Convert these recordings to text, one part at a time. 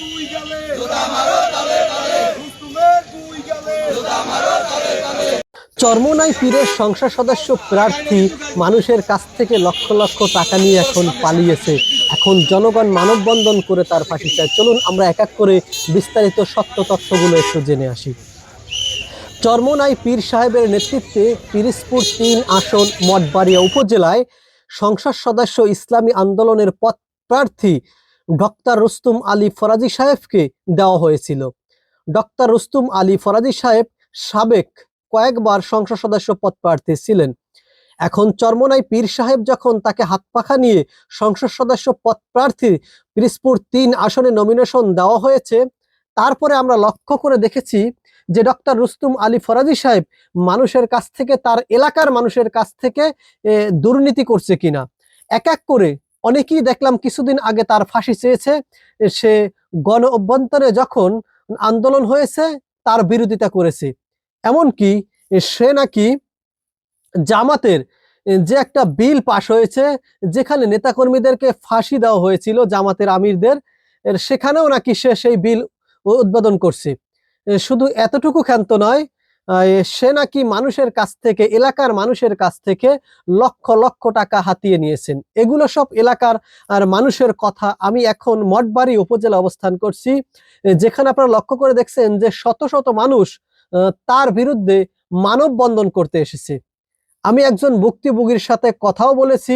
দুই গেলে। রুস্তুমের দুই গেলে। চর্মনাই পীরের সংসদ সদস্য প্রার্থী মানুষের কাছ থেকে লক্ষ লক্ষ টাকা নিয়ে এখন পালিয়েছে। এখন জনগণ মানববন্ধন করে তার ফাঁসি চায়। চলুন আমরা এক এক করে বিস্তারিত সত্য তথ্যগুলো একটু জেনে আসি। চর্মনাই পীর সাহেবের নেতৃত্বে পিরিসপুর তিন আসন মঠবাড়িয়া উপজেলায় সংসদ সদস্য ইসলামী আন্দোলনের পদ প্রার্থী ডক্টর রুস্তুম আলী ফরাজি সাহেবকে দেওয়া হয়েছিল। ডক্টর রুস্তুম আলী ফরাজি সাহেব সাবেক কয়েকবার সংসদ সদস্য পদ প্রার্থী ছিলেন। এখন চরমনাই পীর সাহেব যখন তাকে হাত পাখা নিয়ে সংসদ সদস্য পদ প্রার্থী পিরিসপুর তিন আসনে নমিনেশন দেওয়া হয়েছে, তারপরে আমরা লক্ষ্য করে দেখেছি যে ডক্টর রুস্তুম আলী ফরাজি সাহেব মানুষের কাছ থেকে, তার এলাকার মানুষের কাছ থেকে দুর্নীতি করছে কিনা। এক এক করে অনেকেই দেখলাম কিছুদিন আগে তার ফাঁসি চেয়েছে, সে গণ অভ্যন্তরে যখন আন্দোলন হয়েছে তার বিরোধিতা করেছে। এমনকি সে নাকি জামাতের যে একটা বিল পাশ হয়েছে, যেখানে নেতাকর্মীদেরকে ফাঁসি দেওয়া হয়েছিল জামাতের আমিরদের, সেখানেও নাকি সে সেই বিল উদ্বোধন করছে। শুধু এতটুকু ক্ষান্ত নয় সে নাকি মানুষের কাছ থেকে, এলাকার মানুষের কাছ থেকে লক্ষ লক্ষ টাকা হাতিয়ে নিয়েছেন। এগুলো সব এলাকার আর মানুষের কথা। আমি এখন মঠবাড়ি উপজেলা অবস্থান করছি, যেখানে আপনারা লক্ষ্য করে দেখছেন যে শত শত মানুষ তার বিরুদ্ধে মানববন্ধন করতে এসেছে। আমি একজন ভুক্তভোগীর সাথে কথাও বলেছি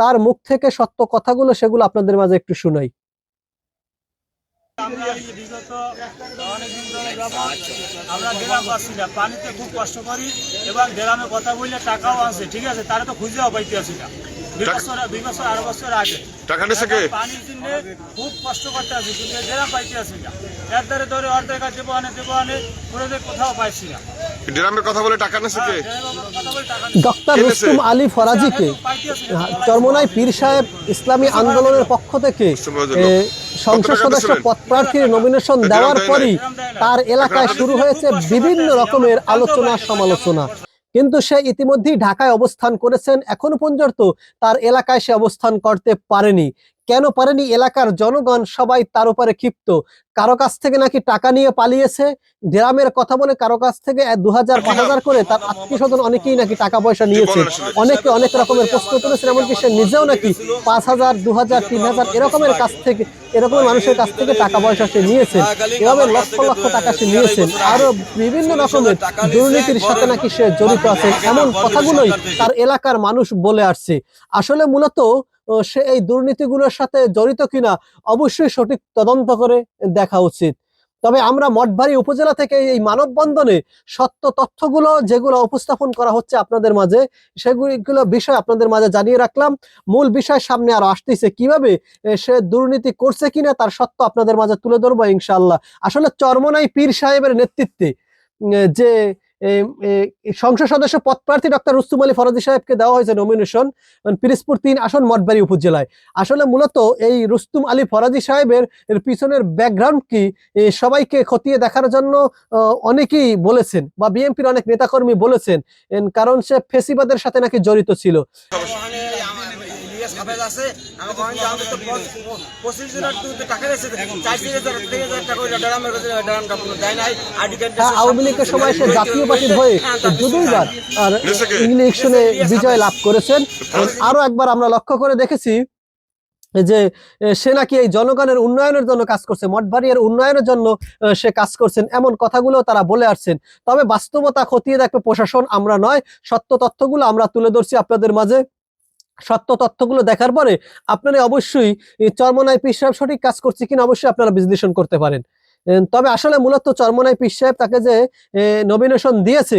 তার মুখ থেকে সত্য কথাগুলো সেগুলো আপনাদের মাঝে একটু শুনাই। আমরা এই বিগত অনেকদিন ধরে যাবৎ আমরা গ্রামবাসীরা পানিতে খুব কষ্ট করি এবং গ্রামে কথা বললে টাকাও আছে ঠিক আছে? তারা তো খুঁজেও পাইতে আসি না। দুই বছর দুই বছর আড়াই বছর আগে। টাকা নিছে কে? পানির জন্য খুব কষ্ট করতে আছি কিন্তু গ্রাম পাইতে আসি না। এর ধারে ধরে অর্ধেক দেবো আনে দেবো আনে কোথাও পাইছি না। ড্রামের কথা বলে টাকা নেছে কে? হ্যাঁ। ডক্টর রুস্তুম আলী ফরাজিকে না। চরমনাই পীর সাহেব ইসলামী আন্দোলনের পক্ষ থেকে সংসদ সদস্য? পদ প্রার্থীর নমিনেশন দেওয়ার পরই তার এলাকায় শুরু হয়েছে বিভিন্ন রকমের আলোচনা সমালোচনা। কিন্তু সে ইতিমধ্যেই ঢাকায় অবস্থান করেছেন। এখনও পর্যন্ত তার এলাকায় সে অবস্থান করতে পারেনি। কেন পারেনি এলাকার জনগণ? সবাই তার উপরে ক্ষিপ্ত। কারও কাছ থেকে নাকি টাকা নিয়ে পালিয়েছে? গ্রামের কথা বলে কারও কাছ থেকে দু হাজার পাঁচ হাজার করে তার আত্মীয় স্বজন অনেকেই নাকি টাকা পয়সা নিয়েছে। অনেকে অনেক রকমের প্রশ্ন তুলেছেন এমনকি সে নিজেও নাকি পাঁচ হাজার দু হাজার তিন হাজার এরকমের কাছ থেকে এরকমের মানুষের কাছ থেকে টাকা পয়সা সে নিয়েছে। এভাবে লক্ষ লক্ষ টাকা সে নিয়েছেন আরও বিভিন্ন রকমের দুর্নীতির সাথে নাকি সে জড়িত আছে। এমন কথাগুলোই তার এলাকার মানুষ বলে আসছে। আসলে মূলত সে এই দুর্নীতিগুলোর সাথে জড়িত কিনা অবশ্যই সঠিক তদন্ত করে দেখা উচিত। তবে আমরা মঠবাড়ি উপজেলা থেকে এই মানববন্ধনে সত্য তথ্যগুলো যেগুলো উপস্থাপন করা হচ্ছে আপনাদের মাঝে, সেগুলো বিষয় আপনাদের মাঝে জানিয়ে রাখলাম। মূল বিষয় সামনে আরও আসতেছে, কীভাবে সে দুর্নীতি করছে কিনা তার সত্য আপনাদের মাঝে তুলে ধরবো ইনশাল্লাহ আসলে চরমনাই পীর সাহেবের নেতৃত্বে, যে সংসদ সদস্য পদ প্রার্থী ডক্টর রুস্তুম আলী ফরাজি সাহেবকে দেওয়া হয়েছে নমিনেশন পিরিসপুর তিন আসন মঠবাড়ি উপজেলায়। আসলে মূলত এই রুস্তুম আলী ফরাজি সাহেবের এর পিছনের ব্যাকগ্রাউন্ড কি? সবাইকে খতিয়ে দেখার জন্য অনেকেই বলেছেন বা বিএনপির অনেক নেতাকর্মী বলেছেন কারণ সে ফেসিবাদের সাথে নাকি জড়িত ছিল। ওখানে আমার আছে আমার ওখানে আমি তো পঁচিশ জনের টাকা দিয়েছে চার তিন হাজার তিন হাজার টাকা ওই ড্রামের ড্রামটা কোনো দেয় নাই আইডি কার্ড আওয়ামী লীগের সময় সে জাতীয় পার্টির হয়ে আর ইলেকশনে বিজয় লাভ করেছেন। আরও একবার আমরা লক্ষ্য করে দেখেছি যে সে নাকি এই জনগণের উন্নয়নের জন্য কাজ করছে মঠবাড়িয়ার উন্নয়নের জন্য সে কাজ করছেন এমন কথাগুলো তারা বলে আসছেন। তবে বাস্তবতা খতিয়ে দেখবে প্রশাসন আমরা নয় সত্য তথ্যগুলো আমরা তুলে ধরছি আপনাদের মাঝে। সত্য তথ্যগুলো দেখার পরে আপনারা অবশ্যই চর্মনায় পিস সাহেব সঠিক কাজ করছে কিনা অবশ্যই আপনারা বিশ্লেষণ করতে পারেন। তবে আসলে মূলত চর্মনায় পিস সাহেব তাকে যে নমিনেশন দিয়েছে,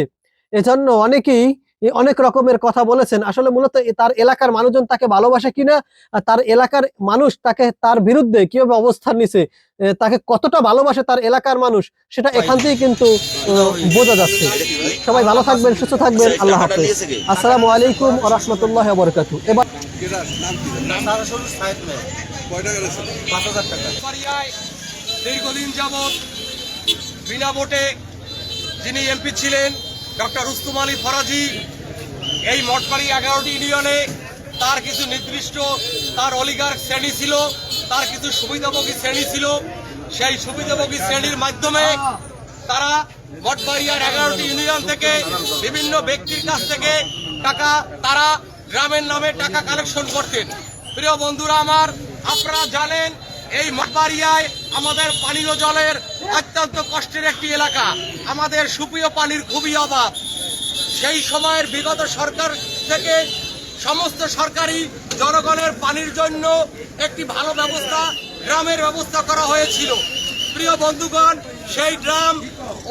এজন্য অনেকেই অনেক রকমের কথা বলেছেন। আসলে মূলত তার এলাকার মানুষজন তাকে ভালোবাসে কিনা আর তার এলাকার মানুষ তাকে তার বিরুদ্ধে কীভাবে অবস্থান নিছে তাকে কতটা ভালোবাসে তার এলাকার মানুষ সেটা এখান থেকেই কিন্তু বোঝা যাচ্ছে। সবাই ভালো থাকবেন সুস্থ থাকবেন আল্লাহ হাফেজ। আসসালামু আলাইকুম ওয়া রাহমাতুল্লাহি ওয়া এবার দীর্ঘদিন যাবৎ বিনা ভোটে যিনি এমপি ছিলেন ডক্টর রুস্তুম আলী ফরাজি, এই মঠবাড়ি এগারোটি ইউনিয়নে তার কিছু নির্দিষ্ট, তার অলিগার শ্রেণি ছিল, তার কিছু সুবিধাভোগী শ্রেণি ছিল। সেই সুবিধাভোগী শ্রেণির মাধ্যমে তারা মঠবাড়িয়ার এগারোটি ইউনিয়ন থেকে বিভিন্ন ব্যক্তির কাছ থেকে টাকা তারা গ্রামের নামে টাকা কালেকশন করতেন। প্রিয় বন্ধুরা আমার, আপনারা জানেন এই মঠবাড়িয়ায় আমাদের পানীয় জলের অত্যন্ত কষ্টের একটি এলাকা। আমাদের সুপ্রিয় পানির খুবই অভাব। সেই সময়ের বিগত সরকার থেকে সমস্ত সরকারি জনগণের পানির জন্য একটি ভালো ব্যবস্থা গ্রামের ব্যবস্থা করা হয়েছিল। প্রিয় বন্ধুগণ, সেই ড্রাম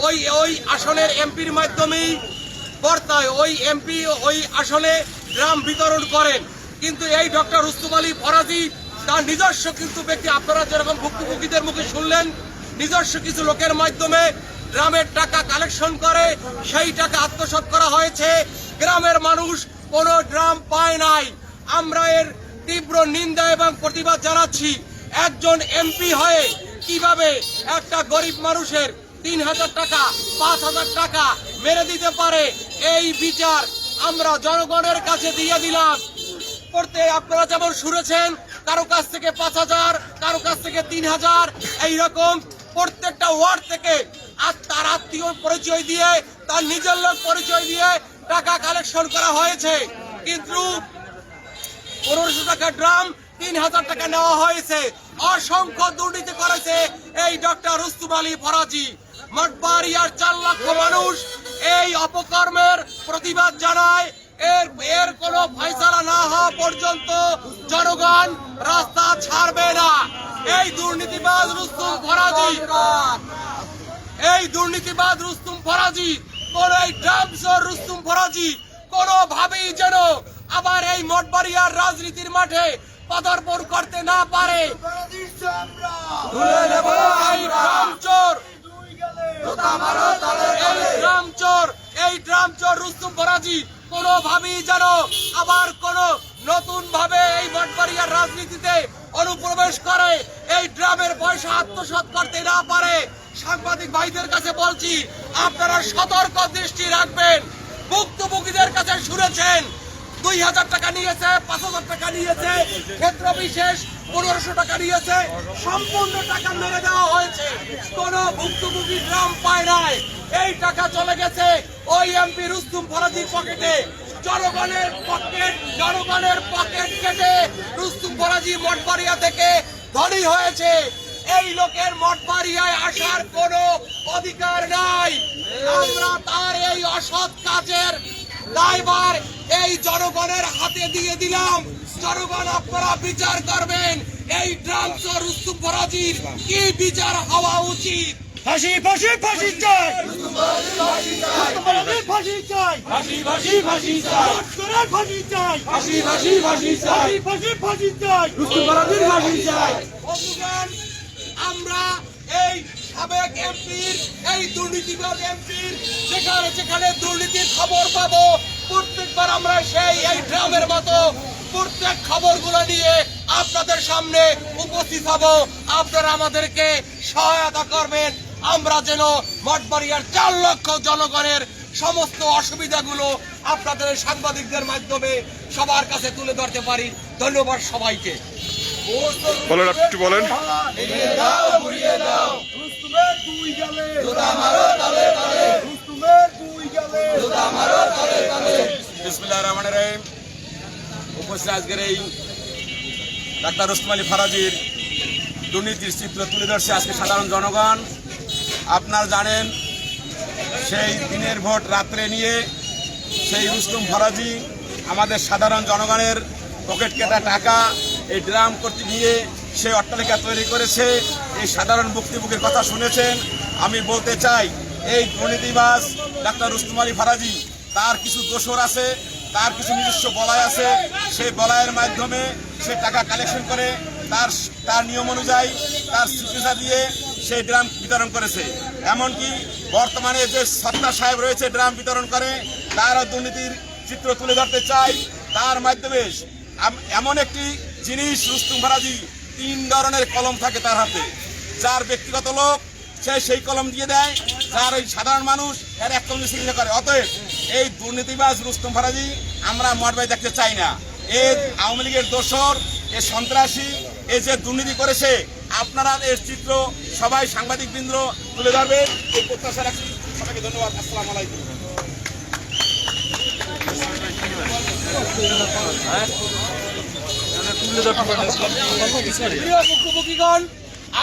ওই ওই আসনের এমপির মাধ্যমেই বর্তায়। ওই এমপি ওই আসনে ড্রাম বিতরণ করেন। কিন্তু এই ডক্টর রুস্তুম আলী ফরাজি তার নিজস্ব কিন্তু ব্যক্তি। আপনারা যেরকম ভুক্তভোগীদের মুখে শুনলেন, নিজস্ব কিছু লোকের মাধ্যমে গ্রামের টাকা কালেকশন করে, সেই টাকা আত্মসাৎ করা হয়েছে। গ্রামের মানুষ কোনো ড্রাম পায় নাই। আমরা এর তীব্র নিন্দা এবং প্রতিবাদ জানাচ্ছি। একজন এমপি হয়ে কীভাবে একটা গরিব মানুষের তিন হাজার টাকা, পাঁচ হাজার টাকা মেরে দিতে পারে? এই বিচার আমরা জনগণের কাছে দিয়ে দিলাম। করতে আপনারা যেমন শুনেছেন কারও কাছ থেকে পাঁচ হাজার, কারও কাছ থেকে তিন হাজার, এইরকম প্রত্যেকটা ওয়ার্ড থেকে আর তার আত্মীয় পরিচয় দিয়ে, তার নিজের লোক পরিচয় দিয়ে টাকা কালেকশন করা হয়েছে। কিন্তু পনেরোশো টাকা ড্রাম তিন হাজার টাকা নেওয়া হয়েছে। অসংখ্য দুর্নীতি করেছে এই ডক্টর রুস্তুম আলী ফরাজি। মঠবাড়িয়ার চার লক্ষ মানুষ এই অপকর্মের প্রতিবাদ জানায়। এর এর কোনো ফয়সালা না হওয়া পর্যন্ত জনগণ রাস্তা ছাড়বে না। এই দুর্নীতিবাজ রুস্তুম ফরাজি এই দুর্নীতিবাদ রুস্তুম ফরাজি কোন এই ড্রামসর রুস্তুম ফরাজি কোনোভাবেই যেন আবার এই মঠবাড়িয়ার রাজনীতির মাঠে পদার্পণ করতে না পারে। এই ড্রামচোর এই ড্রামচোর এই ড্রামচোর রুস্তুম ফরাজি কোনোভাবেই যেন আবার কোন নতুন ভাবে এই মঠবাড়িয়ার রাজনীতিতে অনুপ্রবেশ করে, এই ড্রামের পয়সা আত্মসাৎ করতে না পারে। সাংবাদিক ভাইদের কাছে বলছি, আপনারা সতর্ক দৃষ্টি রাখবেন। ভুক্তভোগীদের কাছে শুনেছেন, দুই হাজার টাকা নিয়েছে, পাঁচ হাজার টাকা নিয়েছে, ক্ষেত্র বিশেষ পনেরোশো টাকা নিয়েছে, সম্পূর্ণ টাকা মেরে দেওয়া হয়েছে। কোন ভুক্তভোগী গ্রাম পায় নাই। এই টাকা চলে গেছে ওই এমপি রুস্তুম ফরাজির পকেটে, জনগণের পকেট জনগণের পকেট কেটে রুস্তুম ফরাজি মঠবাড়িয়া থেকে ধনী হয়েছে। এই লোকের মঠবাড়িয়ায় আসার কোনো অধিকার নাই। আমরা তার এই অসৎ কাজের দায়ভার এই জনগণের হাতে দিয়ে দিলাম। জনগণ, আপনারা বিচার করবেন, এই ট্রান্স রুস্তুম ফরাজির কি বিচার হওয়া উচিত? ফাঁসি ফাঁসি ফাঁসি চাই। ফাঁসি চাই। ফাঁসি ফাঁসি ফাঁসি চাই। ফাঁসি চাই। ফাঁসি ফাঁসি ফাঁসি চাই। ফাঁসি ফাঁসি চাই। ফাঁসি চাই। আমরা এই সাবেক এমপির এই দুর্নীতিবাদ এমপির যেখানে যেখানে দুর্নীতির খবর পাবো প্রত্যেকবার আমরা সেই এই ড্রামের মতো প্রত্যেক খবরগুলো নিয়ে আপনাদের সামনে উপস্থিত হব। আপনারা আমাদেরকে সহায়তা করবেন। আমরা যেন মঠবাড়িয়ার চার লক্ষ জনগণের সমস্ত অসুবিধাগুলো আপনাদের সাংবাদিকদের মাধ্যমে সবার কাছে তুলে ধরতে পারি। ধন্যবাদ সবাইকে। বলেন একটু বলেন। উপস্থিত আজকের এই ডাক্তার রুস্তম আলী ফারাজির দুর্নীতির চিত্র তুলে ধরছে আজকে সাধারণ জনগণ। আপনারা জানেন, সেই দিনের ভোট রাত্রে নিয়ে সেই রুস্তম ফরাজি আমাদের সাধারণ জনগণের পকেট কেটা টাকা এই ড্রাম করতে গিয়ে সে অট্টালিকা তৈরি করেছে, এই সাধারণ ভুক্তিভোগের কথা শুনেছেন। আমি বলতে চাই, এই দুর্নীতিবাজ ডাক্তার রুস্তম আলী ফারাজি, তার কিছু দোষর আছে, তার কিছু নিজস্ব বলয় আছে সেই বলয়ের মাধ্যমে সে টাকা কালেকশন করে, তার তার নিয়ম অনুযায়ী তার চিকিৎসা দিয়ে সেই ড্রাম বিতরণ করেছে। এমনকি বর্তমানে যে সত্তা সাহেব রয়েছে ড্রাম বিতরণ করে, তারও দুর্নীতির চিত্র তুলে ধরতে চাই। তার মাধ্যমে এমন একটি জিনিস, রুস্তুম ফারাজি, তিন ধরনের কলম থাকে তার হাতে। যার ব্যক্তিগত লোক, সে সেই কলম দিয়ে দেয়। যার ওই সাধারণ মানুষ, এর এক কলম চিকিৎসা করে। অতএব এই দুর্নীতিবাজ রুস্তম ফারাজি আমরা মঠবাই দেখতে চাই না। এ আওয়ামী লীগের দোসর এ সন্ত্রাসী, এ যে দুর্নীতি করেছে আপনারা এর চিত্র সবাই সাংবাদিক বৃন্দ তুলে ধরবেন এই প্রত্যাশা রাখছি সবাইকে ধন্যবাদ। আসসালামু আলাইকুম। মুখ্যমন্ত্রীগণ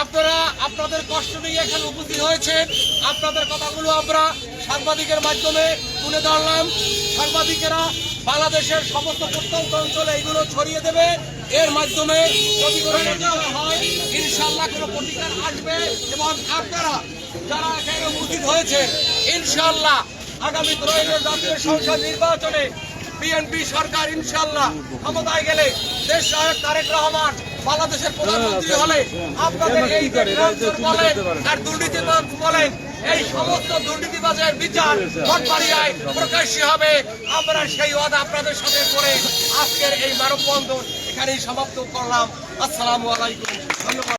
আপনারা আপনাদের কষ্ট নিয়ে এখানে উপস্থিত হয়েছেন। আপনাদের কথাগুলো আমরা সাংবাদিকের মাধ্যমে তুলে ধরলাম। সাংবাদিকেরা বাংলাদেশের সমস্ত প্রত্যন্ত অঞ্চলে এগুলো ছড়িয়ে দেবে। এর মাধ্যমে যদি হয় ইনশাল্লাহ কোনো প্রতিকার আসবে এবং আপনারা যারা এখানে উপস্থিত হয়েছে ইনশাল্লাহ আগামী ত্রয়োদশ জাতীয় সংসদ নির্বাচনে বিএনপি সরকার ইনশাল্লাহ ক্ষমতায় গেলে দেশ নায়ক তারেক রহমান বাংলাদেশের প্রধানমন্ত্রী হলে আপনাদের এই বলেন আর দুর্নীতিবাজ বলেন এই সমস্ত দুর্নীতিবাজের বিচার ভটবাড়িয়ায় প্রকাশ্যে হবে। আমরা সেই ওয়াদা আপনাদের সাথে করে আজকের এই মানববন্ধন এখানেই সমাপ্ত করলাম। আসসালামু আলাইকুম। ধন্যবাদ।